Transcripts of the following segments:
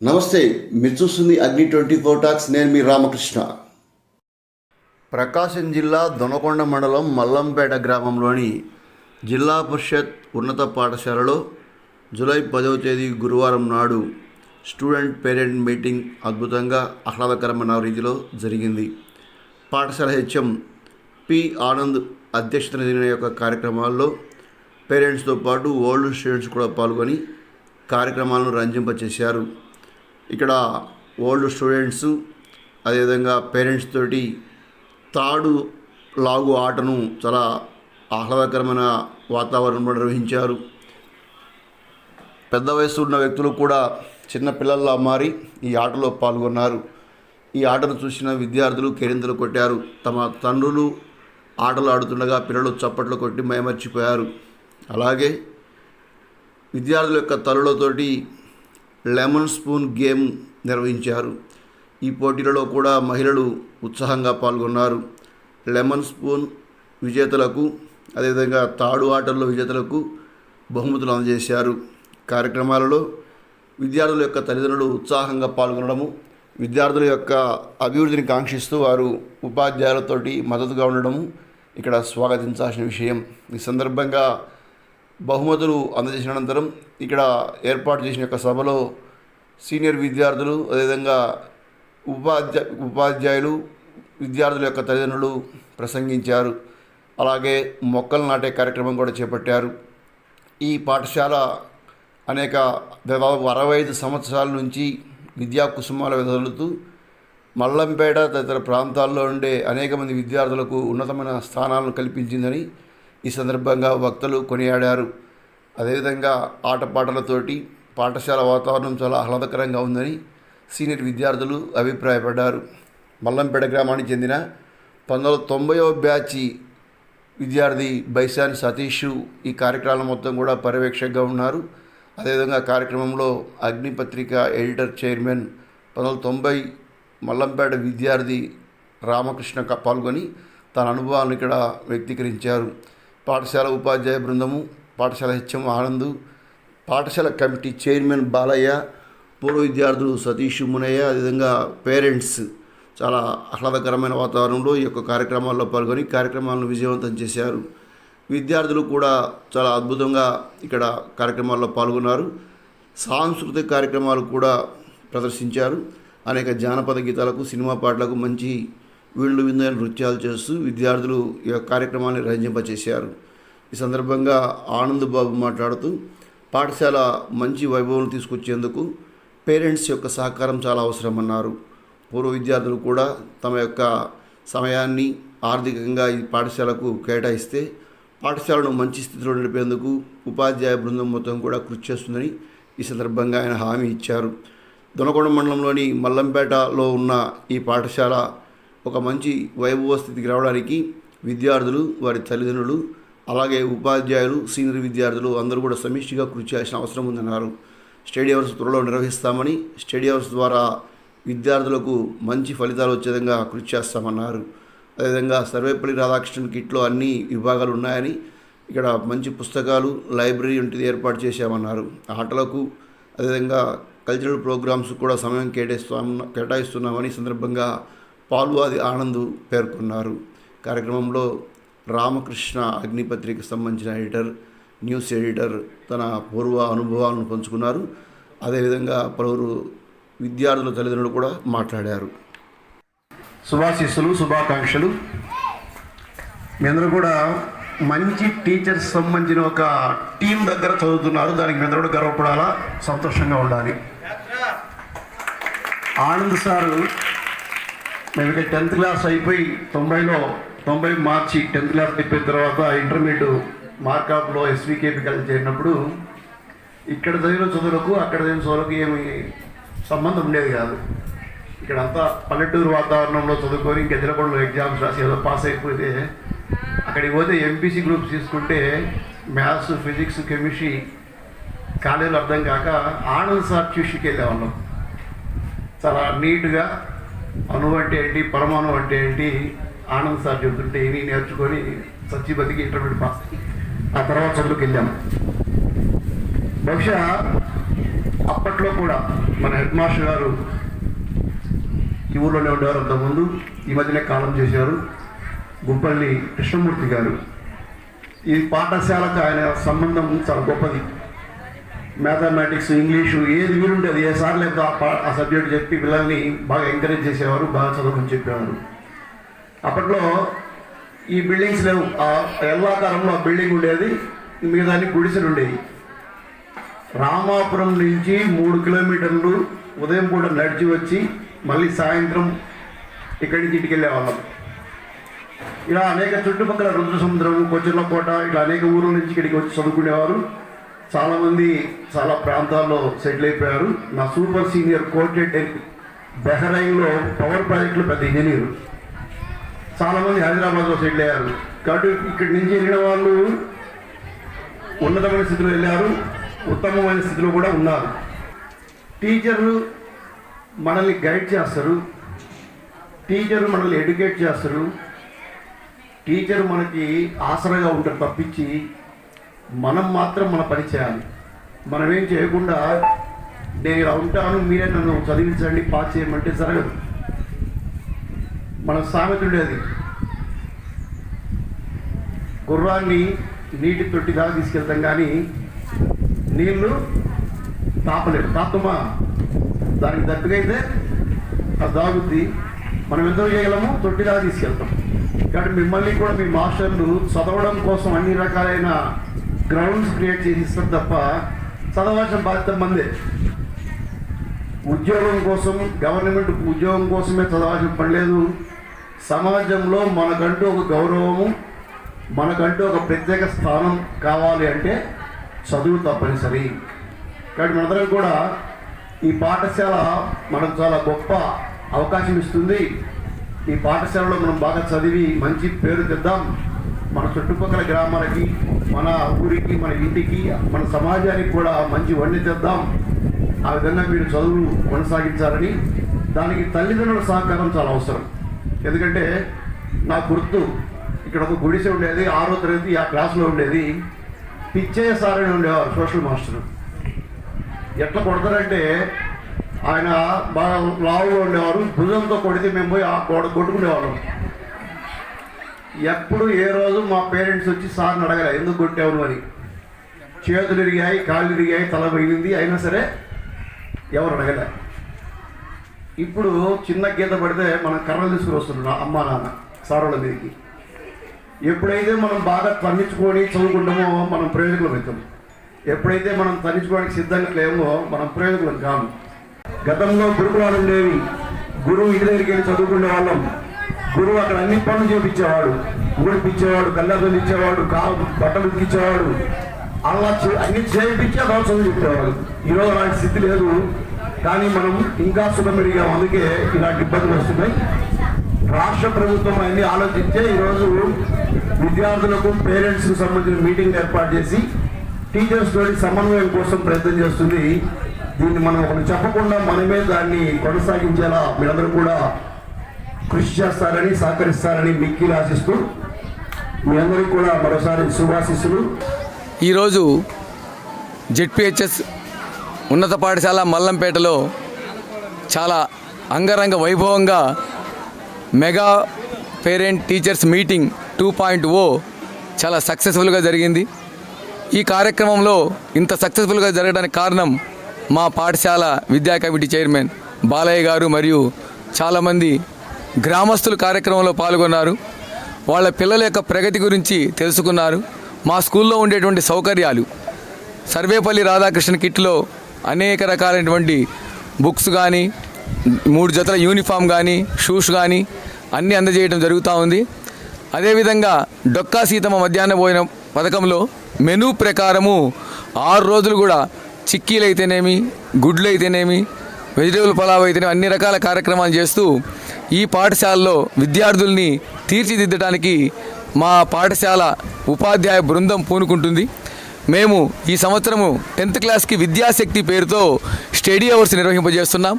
నమస్తే మీరు చూస్తుంది అగ్ని ట్వంటీ ఫోర్ టాక్స్ నేను మీ రామకృష్ణ. ప్రకాశం జిల్లా దొనకొండ మండలం మల్లంపేట గ్రామంలోని జిల్లా పరిషత్ ఉన్నత పాఠశాలలో జూలై పదవ తేదీ గురువారం నాడు స్టూడెంట్ పేరెంట్ మీటింగ్ అద్భుతంగా ఆహ్లాదకరమైన రీతిలో జరిగింది. పాఠశాల హెచ్ఎం పి ఆనంద్ అధ్యక్షతన జరిగిన యొక్క కార్యక్రమాల్లో పేరెంట్స్తో పాటు ఓల్డ్ స్టూడెంట్స్ కూడా పాల్గొని కార్యక్రమాలను రంజింపచేశారు. ఇక్కడ ఓల్డ్ స్టూడెంట్స్ అదేవిధంగా పేరెంట్స్ తోటి తాడు లాగు ఆటను చాలా ఆహ్లాదకరమైన వాతావరణంలో నిర్వహించారు. పెద్ద వయసు ఉన్న వ్యక్తులు కూడా చిన్న పిల్లల్లా మారి ఈ ఆటలో పాల్గొన్నారు. ఈ ఆటను చూసిన విద్యార్థులు కేరింతలు కొట్టారు. తమ తండ్రులు ఆటలు ఆడుతుండగా పిల్లలు చప్పట్లు కొట్టి మైమర్చిపోయారు. అలాగే విద్యార్థుల యొక్క తల్లులతోటి లెమన్ స్పూన్ గేమ్ నిర్వహించారు. ఈ పోటీలలో కూడా మహిళలు ఉత్సాహంగా పాల్గొన్నారు. లెమన్ స్పూన్ విజేతలకు అదేవిధంగా తాడు ఆటల్లో విజేతలకు బహుమతులు అందజేశారు. కార్యక్రమాలలో విద్యార్థుల యొక్క తల్లిదండ్రులు ఉత్సాహంగా పాల్గొనడము విద్యార్థుల యొక్క అభివృద్ధిని కాంక్షిస్తూ వారు ఉపాధ్యాయులతోటి మద్దతుగా ఉండడము ఇక్కడ స్వాగతించాల్సిన విషయం. ఈ సందర్భంగా బహుమతులు అందజేసిన అనంతరం ఇక్కడ ఏర్పాటు చేసిన యొక్క సభలో సీనియర్ విద్యార్థులు అదేవిధంగా ఉపాధ్యా ఉపాధ్యాయులు విద్యార్థుల యొక్క తల్లిదండ్రులు ప్రసంగించారు. అలాగే మొక్కలు నాటే కార్యక్రమం కూడా చేపట్టారు. ఈ పాఠశాల అనేక దాదాపు అరవై ఐదు సంవత్సరాల నుంచి విద్యా కుసుమాల వెదలుతూ మల్లంపేట తదితర ప్రాంతాల్లో ఉండే అనేక మంది విద్యార్థులకు ఉన్నతమైన స్థానాలను కల్పించిందని ఈ సందర్భంగా వక్తలు కొనియాడారు. అదేవిధంగా ఆటపాటలతోటి పాఠశాల వాతావరణం చాలా ఆహ్లాదకరంగా ఉందని సీనియర్ విద్యార్థులు అభిప్రాయపడ్డారు. మల్లంపేట గ్రామానికి చెందిన పంతొమ్మిది తొంభైవ బ్యాచ్ విద్యార్థి బైసాన్ సతీష్ ఈ కార్యక్రమం మొత్తం కూడా పర్యవేక్షకుగా ఉన్నారు. అదేవిధంగా కార్యక్రమంలో అగ్నిపత్రిక ఎడిటర్ చైర్మన్ పంతొమ్మిది తొంభై మల్లంపేట విద్యార్థి రామకృష్ణ పాల్గొని తన అనుభవాలను ఇక్కడ వ్యక్తీకరించారు. పాఠశాల ఉపాధ్యాయ బృందము పాఠశాల హెచ్ఎం ఆనంద్ పాఠశాల కమిటీ చైర్మన్ బాలయ్య పూర్వ విద్యార్థులు సతీష్ మునయ్య అదేవిధంగా పేరెంట్స్ చాలా ఆహ్లాదకరమైన వాతావరణంలో ఈ యొక్క కార్యక్రమాల్లో పాల్గొని కార్యక్రమాలను విజయవంతం చేశారు. విద్యార్థులు కూడా చాలా అద్భుతంగా ఇక్కడ కార్యక్రమాల్లో పాల్గొన్నారు. సాంస్కృతిక కార్యక్రమాలు కూడా ప్రదర్శించారు. అనేక జానపద గీతాలకు సినిమా పాటలకు మంచి వీళ్ళు విందైన నృత్యాలు చేస్తూ విద్యార్థులు ఈ యొక్క కార్యక్రమాన్ని రంజింపచేశారు. ఈ సందర్భంగా ఆనంద్ బాబు మాట్లాడుతూ పాఠశాల మంచి వైభవం తీసుకొచ్చేందుకు పేరెంట్స్ యొక్క సహకారం చాలా అవసరమన్నారు. పూర్వ విద్యార్థులు కూడా తమ యొక్క సమయాన్ని ఆర్థికంగా ఈ పాఠశాలకు కేటాయిస్తే పాఠశాలను మంచి స్థితిలో నడిపేందుకు ఉపాధ్యాయ బృందం మొత్తం కూడా కృషి చేస్తుందని ఈ సందర్భంగా ఆయన హామీ ఇచ్చారు. దొనకొండ మండలంలోని మల్లంపేటలో ఉన్న ఈ పాఠశాల ఒక మంచి వైభవ స్థితికి రావడానికి విద్యార్థులు వారి తల్లిదండ్రులు అలాగే ఉపాధ్యాయులు సీనియర్ విద్యార్థులు అందరూ కూడా సమిష్టిగా కృషి చేయాల్సిన అవసరం ఉందన్నారు. స్టడీ అవర్స్ త్వరలో నిర్వహిస్తామని స్టడీ అవర్స్ ద్వారా విద్యార్థులకు మంచి ఫలితాలు వచ్చే విధంగా కృషి చేస్తామన్నారు. అదేవిధంగా సర్వేపల్లి రాధాకృష్ణన్ కిట్లో అన్ని విభాగాలు ఉన్నాయని ఇక్కడ మంచి పుస్తకాలు లైబ్రరీ వంటిది ఏర్పాటు చేశామన్నారు. ఆటలకు అదేవిధంగా కల్చరల్ ప్రోగ్రామ్స్ కూడా సమయం కేటాయిస్తాం కేటాయిస్తున్నామని సందర్భంగా పాలు పాల్వాది ఆనంద్ పేర్కొన్నారు. కార్యక్రమంలో రామకృష్ణ అగ్నిపత్రిక సంబంధించిన ఎడిటర్ న్యూస్ ఎడిటర్ తన పూర్వ అనుభవాలను పంచుకున్నారు. అదేవిధంగా పలువురు విద్యార్థుల తల్లిదండ్రులు కూడా మాట్లాడారు. శుభాశీస్సులు శుభాకాంక్షలు. మీ అందరూ కూడా మంచి టీచర్స్ సంబంధించిన ఒక టీం దగ్గర చదువుతున్నారు. దానికి మీ అందరూ కూడా గర్వపడాలా? సంతోషంగా ఉండాలి. ఆనంద్ సారు మేము ఇక్కడ టెన్త్ క్లాస్ అయిపోయి తొంభైలో తొంభై మార్చి టెన్త్ క్లాస్ అయిపోయిన తర్వాత ఇంటర్మీడియట్ మార్కాప్లో ఎస్వికేపీ కలిసి చేరినప్పుడు ఇక్కడ చదివిన చదువులకు అక్కడ చదివిన చదువులకు ఏమి సంబంధం ఉండేది కాదు. ఇక్కడ అంతా పల్లెటూరు వాతావరణంలో చదువుకొని ఇంకా ఎగ్జామ్స్ రాసి ఏదో పాస్ అయిపోతే అక్కడికి పోతే ఎంపీసీ గ్రూప్స్ తీసుకుంటే మ్యాథ్స్ ఫిజిక్స్ కెమిస్ట్రీ కాలేజీలో అర్థం కాక ఆనంద్ సార్ ట్యూషన్కి వెళ్ళేవాళ్ళం. చాలా నీట్గా అణు అంటే ఏంటి? పరమాణు అంటే ఏంటి? ఆనంద్ సార్ చెబుతుంటే ఇవి నేర్చుకొని సచ్చి బతికి ఇంటర్మీడియట్ పాస్. ఆ తర్వాత చదువుకి వెళ్ళాము బహుశా అప్పట్లో కూడా మన హెడ్ మాస్టర్ గారు ఈ ఊళ్ళోనే ఉండేవారు అంతకుముందు. ఈ మధ్యనే కాలం చేశారు. గుంపల్లి కృష్ణమూర్తి గారు. ఈ పాఠశాలకు ఆయన సంబంధం చాలా గొప్పది. మ్యాథమెటిక్స్ ఇంగ్లీషు ఏది వీలుండేది ఏ సార్ లేదు ఆ పా- ఆ సబ్జెక్ట్ చెప్పి పిల్లల్ని బాగా ఎంకరేజ్ చేసేవారు బాగా చదవమని చెప్పేవారు. అప్పట్లో ఈ బిల్డింగ్స్ లేవు. ఆ ఎల్లాకారంలో ఆ బిల్డింగ్ ఉండేది మిగతాన్ని గుడిసెలు ఉండేవి. రామాపురం నుంచి మూడు కిలోమీటర్లు ఉదయం పూట నడిచి వచ్చి మళ్ళీ సాయంత్రం ఇక్కడి నుంచి ఇంటికి వెళ్ళేవాళ్ళం. ఇలా అనేక చుట్టుపక్కల రుద్ర సముద్రం కోట ఇట్లా అనేక ఊర్ల నుంచి ఇక్కడికి వచ్చి చదువుకునేవారు. చాలామంది చాలా ప్రాంతాల్లో సెటిల్ అయిపోయారు. నా సూపర్ సీనియర్ కోటెడ్ బెహరైన్లో పవర్ ప్రాజెక్టులో పెద్ద ఇంజనీర్. చాలామంది హైదరాబాద్లో సెటిల్ అయ్యారు. కాబట్టి ఇక్కడి నుంచి వెళ్ళిన వాళ్ళు ఉన్నతమైన స్థితిలో వెళ్ళారు ఉత్తమమైన స్థితిలో కూడా ఉన్నారు. టీచర్లు మనల్ని గైడ్ చేస్తారు టీచర్ మనల్ని ఎడ్యుకేట్ చేస్తారు. టీచర్ మనకి ఆసరాగా ఉంటారు తప్పించి మనం మాత్రం మన పని చేయాలి. మనం ఏం చేయకుండా నేను ఇలా ఉంటాను మీరే నన్ను చదివించండి పాస్ చేయమంటే జరగదు. మన సామెత ఉండేది గుర్రాన్ని నీటి తొట్టి దాకా తీసుకెళ్తాం కానీ నీళ్ళు తాపలేదు తాపమా? దానికి దగ్గరైతే అది దాగుద్ది. మనం ఎంతో చేయగలము? తొట్టి దాకా తీసుకెళ్తాం. కాబట్టి మిమ్మల్ని కూడా మీ మాస్టర్లు చదవడం కోసం అన్ని రకాలైన గ్రౌండ్స్ క్రియేట్ చేసి ఇస్తారు తప్ప చదవాల్సిన బాధ్యత మందే. ఉద్యోగం కోసం గవర్నమెంట్ ఉద్యోగం కోసమే చదవాల్సిన పని లేదు. సమాజంలో మనకంటూ ఒక గౌరవము మనకంటూ ఒక ప్రత్యేక స్థానం కావాలి అంటే చదువు తప్పనిసరి. కాబట్టి మనందరం కూడా ఈ పాఠశాల మనకు చాలా గొప్ప అవకాశం ఇస్తుంది. ఈ పాఠశాలలో మనం బాగా చదివి మంచి పేరు తెద్దాం. మన చుట్టుపక్కల గ్రామాలకి మన ఊరికి మన ఇంటికి మన సమాజానికి కూడా మంచి వండి తెద్దాం. ఆ విధంగా మీరు చదువు కొనసాగించాలని దానికి తల్లిదండ్రుల సహకారం చాలా అవసరం. ఎందుకంటే నా గుర్తు ఇక్కడ ఒక గుడిసె ఉండేది ఆరో తరగతి ఆ క్లాస్లో ఉండేది. పిచ్చయ్య సార్ అని ఉండేవారు సోషల్ మాస్టర్. ఎట్లా కొడతారంటే ఆయన బాగా లావుగా ఉండేవారు భుజంతో కొడితే మేము పోయి ఆ గోడ కొట్టుకునేవాళ్ళం. ఎప్పుడు ఏ రోజు మా పేరెంట్స్ వచ్చి సార్ని అడగలే ఎందుకు కొట్టావు అని. చేతులు ఇరిగాయి కాళ్ళు ఇరిగాయి తల పగిలింది అయినా సరే ఎవరు అడగలే. ఇప్పుడు చిన్న గీత పడితే మనం కర్రలు తీసుకుని వస్తున్నాం అమ్మా నాన్న సారోళ్ళ మీదకి. ఎప్పుడైతే మనం బాగా తన్నించుకొని చదువుకుంటామో మనం ప్రయోజకులం అవుతాం. ఎప్పుడైతే మనం తన్నించుకోవడానికి సిద్ధంగా లేమో మనం ప్రయోజకులం కాము. గతంలో గురుకులాలు ఉండేవి. గురువు ఇంటి దగ్గరికి వెళ్ళి చదువుకునే వాళ్ళం. గురువు అక్కడ అన్ని పనులు చేపించేవాడు. ఊడిపించేవాడు కళ్ళద్దులు ఇచ్చేవాడు కాలు బట్టలు ఉతికిచ్చేవాడు. అలా చే- అన్ని చేయించి అలా చదువు చెప్పేవాడు. ఈరోజు అలాంటి స్థితి లేదు. కానీ మనం ఇంకా సుఖమెరిగాం అందుకే ఇలాంటి ఇబ్బందులు వస్తున్నాయి. రాష్ట్ర ప్రభుత్వం అన్ని ఆలోచించే ఈరోజు విద్యార్థులకు పేరెంట్స్కి సంబంధించిన మీటింగ్ ఏర్పాటు చేసి టీచర్స్ తోటి సమన్వయం కోసం ప్రయత్నం చేస్తుంది. దీన్ని మనం ఒకరు చెప్పకుండా మనమే దాన్ని కొనసాగించేలా మీరందరూ కూడా కృషి చేస్తారని సహకరిస్తారని మిక్కిలు ఆశిస్తూ మీ అందరికీ కూడా మరోసారి శుభాశిస్సులు. ఈరోజు జెడ్పిహెచ్ఎస్ ఉన్నత పాఠశాల మల్లంపేటలో చాలా అంగరంగ వైభవంగా mega parent teachers meeting two point O చాలా సక్సెస్ఫుల్గా జరిగింది. ఈ కార్యక్రమంలో ఇంత సక్సెస్ఫుల్గా జరగడానికి కారణం మా పాఠశాల విద్యా కమిటీ చైర్మన్ బాలయ్య గారు మరియు చాలామంది గ్రామస్తులు కార్యక్రమంలో పాల్గొన్నారు. వాళ్ళ పిల్లల యొక్క ప్రగతి గురించి తెలుసుకున్నారు. మా స్కూల్లో ఉండేటువంటి సౌకర్యాలు. సర్వేపల్లి రాధాకృష్ణ కిట్లో అనేక రకాలైనటువంటి బుక్స్ కానీ మూడు జతల యూనిఫామ్ కానీ షూస్ కానీ అన్నీ అందజేయడం జరుగుతూ ఉంది. అదేవిధంగా డొక్కా సీతమ్మ మధ్యాహ్న భోజనం పథకంలో మెనూ ప్రకారము ఆరు రోజులు కూడా చిక్కీలు అయితేనేమి గుడ్లు అయితేనేమి వెజిటేబుల్ పలావ్ అయితేనేమి అన్ని రకాల కార్యక్రమాలు చేస్తూ ఈ పాఠశాలలో విద్యార్థుల్ని తీర్చిదిద్దడానికి మా పాఠశాల ఉపాధ్యాయ బృందం పూనుకుంటుంది. మేము ఈ సంవత్సరము టెన్త్ క్లాస్కి విద్యాశక్తి పేరుతో స్టడీ అవర్స్ నిర్వహింపజేస్తున్నాం.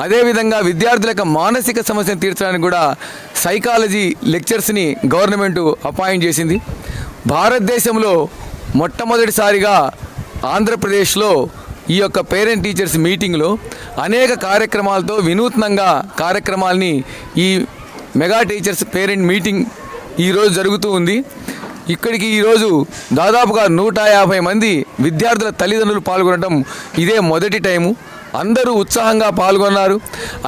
అదేవిధంగా విద్యార్థుల యొక్క మానసిక సమస్యను తీర్చడానికి కూడా సైకాలజీ లెక్చర్స్ని గవర్నమెంట్ అపాయింట్ చేసింది. భారతదేశంలో మొట్టమొదటిసారిగా ఆంధ్రప్రదేశ్లో ఈ యొక్క పేరెంట్ టీచర్స్ మీటింగ్లో అనేక కార్యక్రమాలతో వినూత్నంగా కార్యక్రమాల్ని ఈ మెగా టీచర్స్ పేరెంట్ మీటింగ్ ఈరోజు జరుగుతూ ఉంది. ఇక్కడికి ఈరోజు దాదాపుగా నూట యాభై మంది విద్యార్థుల తల్లిదండ్రులు పాల్గొనడం ఇదే మొదటి టైము. అందరూ ఉత్సాహంగా పాల్గొన్నారు.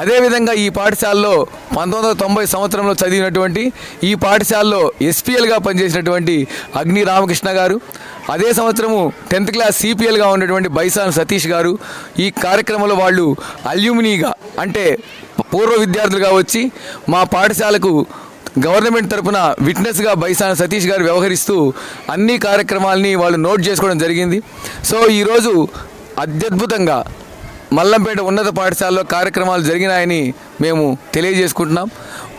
అదేవిధంగా ఈ పాఠశాలలో పంతొమ్మిది వందల తొంభై సంవత్సరంలో చదివినటువంటి ఈ పాఠశాలలో ఎస్పీఎల్గా పనిచేసినటువంటి అగ్ని రామకృష్ణ గారు అదే సంవత్సరము టెన్త్ క్లాస్ సిపిఎల్గా ఉన్నటువంటి బైసాన్ సతీష్ గారు ఈ కార్యక్రమంలో వాళ్ళు అల్యూమినీగా అంటే పూర్వ విద్యార్థులుగా వచ్చి మా పాఠశాలకు గవర్నమెంట్ తరపున విట్నెస్గా బైసాన సతీష్ గారు వ్యవహరిస్తూ అన్ని కార్యక్రమాలని వాళ్ళు నోట్ చేసుకోవడం జరిగింది. సో ఈరోజు అత్యద్భుతంగా మల్లంపేట ఉన్నత పాఠశాలలో కార్యక్రమాలు జరిగినాయని మేము తెలియజేసుకుంటున్నాం.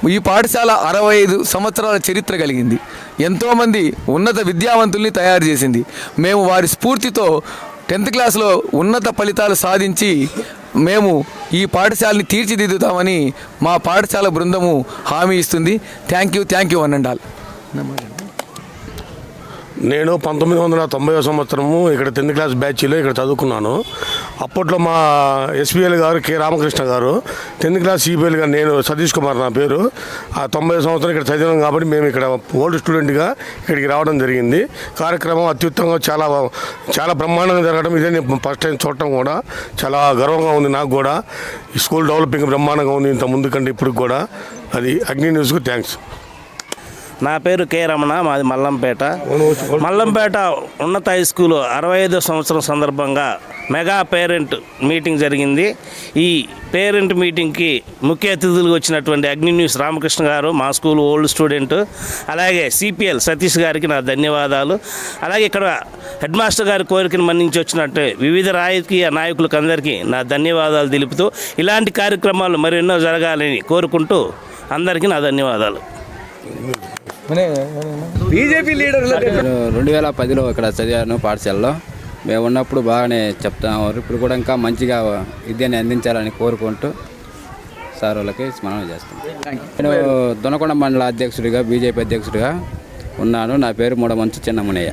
ఈ పాఠశాల అరవై ఐదు సంవత్సరాల చరిత్ర కలిగింది. ఎంతోమంది ఉన్నత విద్యావంతుల్ని తయారు చేసింది. మేము వారి స్ఫూర్తితో టెన్త్ క్లాస్లో ఉన్నత ఫలితాలు సాధించి మేము ఈ పాఠశాలని తీర్చిదిద్దుతామని మా పాఠశాల బృందము హామీ ఇస్తుంది. థ్యాంక్ యూ థ్యాంక్ యూ అనండాల్. నేను పంతొమ్మిది వందల తొంభై సంవత్సరము ఇక్కడ టెన్త్ క్లాస్ బ్యాచ్లో ఇక్కడ చదువుకున్నాను. అప్పట్లో మా ఎస్పీఎల్ గారు కె రామకృష్ణ గారు టెన్త్ క్లాస్ సిపిఎల్ గారు నేను సతీష్ కుమార్ నా పేరు. ఆ తొంభై సంవత్సరం ఇక్కడ చదివాం కాబట్టి మేము ఇక్కడ ఓల్డ్ స్టూడెంట్గా ఇక్కడికి రావడం జరిగింది. కార్యక్రమం అత్యుత్తంగా చాలా చాలా బ్రహ్మాండంగా జరగడం ఇదే నేను ఫస్ట్ టైం చూడటం కూడా చాలా గర్వంగా ఉంది నాకు కూడా. ఈ స్కూల్ డెవలపింగ్ బ్రహ్మాండంగా ఉంది ఇంత ముందు కంటే ఇప్పుడు కూడా. అది అగ్ని న్యూస్కు థ్యాంక్స్. నా పేరు కె రమణ మాది మల్లంపేట. మల్లంపేట ఉన్నత హై స్కూల్ అరవై ఐదో సంవత్సరం సందర్భంగా మెగా పేరెంట్ మీటింగ్ జరిగింది. ఈ పేరెంట్ మీటింగ్కి ముఖ్య అతిథులుగా వచ్చినటువంటి అగ్ని న్యూస్ రామకృష్ణ గారు మా స్కూల్ ఓల్డ్ స్టూడెంట్ అలాగే సిపిఎల్ సతీష్ గారికి నా ధన్యవాదాలు. అలాగే ఇక్కడ హెడ్ మాస్టర్ గారి కోరికను మన్నించి వచ్చినట్టు వివిధ రాజకీయ నాయకులకు అందరికీ నా ధన్యవాదాలు తెలుపుతూ ఇలాంటి కార్యక్రమాలు మరెన్నో జరగాలని కోరుకుంటూ అందరికీ నా ధన్యవాదాలు. బీజేపీ లీడర్ నేను రెండు వేల పదిలో ఇక్కడ చదివాను పాఠశాలలో. మేము ఉన్నప్పుడు బాగానే చెప్తాము ఇప్పుడు కూడా ఇంకా మంచిగా విద్యని అందించాలని కోరుకుంటూ సార్ వాళ్ళకి స్మరణ చేస్తాను నేను దొనకొండ మండల అధ్యక్షుడిగా బీజేపీ అధ్యక్షుడిగా ఉన్నాను. నా పేరు Mudamanchu Chinnamunaiah.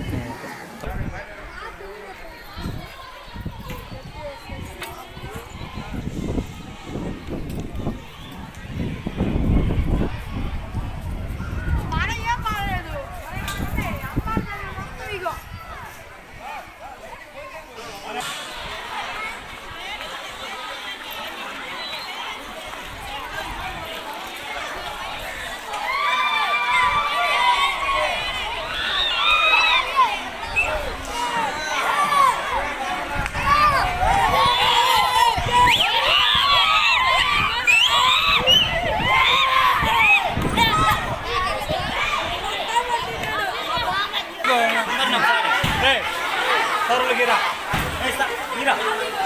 서로 기라. 에이, 기라.